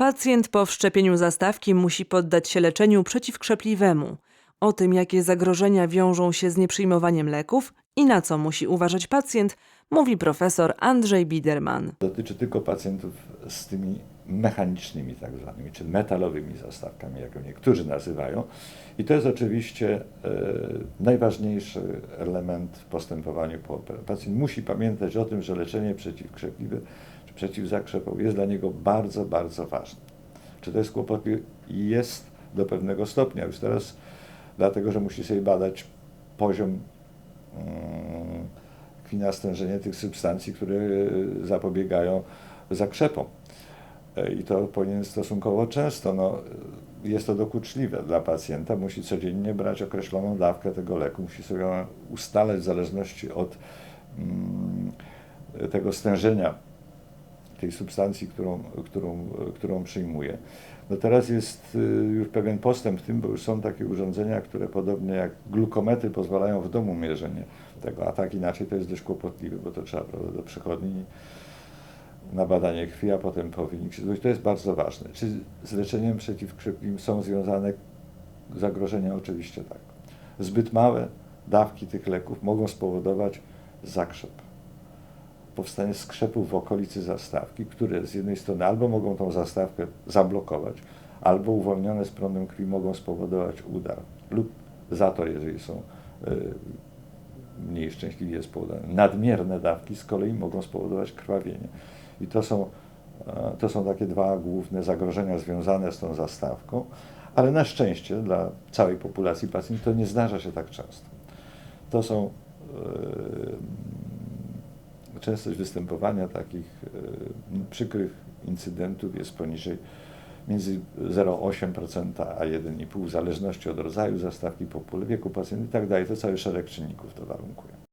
Pacjent po wszczepieniu zastawki musi poddać się leczeniu przeciwkrzepliwemu. O tym, jakie zagrożenia wiążą się z nieprzyjmowaniem leków i na co musi uważać pacjent, mówi profesor Andrzej Biderman. Dotyczy tylko pacjentów z tymi mechanicznymi tak zwanymi, czy metalowymi zastawkami, jak niektórzy nazywają. I to jest oczywiście e, najważniejszy element w postępowaniu po operacji. Pacjent musi pamiętać o tym, że leczenie przeciwkrzepliwe czy przeciwzakrzepowe jest dla niego bardzo, bardzo ważne. Czy to jest kłopotliwe? Jest do pewnego stopnia już teraz, dlatego że musi sobie badać poziom mm, kwina stężenia tych substancji, które e, zapobiegają zakrzepom. E, I to powinien stosunkowo często. No, jest to dokuczliwe dla pacjenta. Musi codziennie brać określoną dawkę tego leku. Musi sobie ją ustalać w zależności od mm, tego stężenia tej substancji, którą, którą, którą przyjmuje. No teraz jest y, już pewien postęp w tym, bo już są takie urządzenia, które podobnie jak glukometry pozwalają w domu mierzenie tego, a tak inaczej to jest dość kłopotliwe, bo to trzeba prawda, do przychodni na badanie krwi, a potem po wynik się zgłosić. To jest bardzo ważne. Czy z leczeniem przeciwkrzepliwym są związane zagrożenia? Oczywiście tak. Zbyt małe dawki tych leków mogą spowodować zakrzep powstanie skrzepów w okolicy zastawki, które z jednej strony albo mogą tą zastawkę zablokować, albo uwolnione z prądem krwi mogą spowodować udar lub zator, jeżeli są y, mniej szczęśliwie spowodowane. Nadmierne dawki z kolei mogą spowodować krwawienie. I to są, e, to są takie dwa główne zagrożenia związane z tą zastawką, ale na szczęście dla całej populacji pacjentów to nie zdarza się tak często. To są e, częstość występowania takich e, przykrych incydentów jest poniżej między 0,8% a 1,5% w zależności od rodzaju zastawki, popul wieku pacjenta i tak dalej. To cały szereg czynników to warunkuje.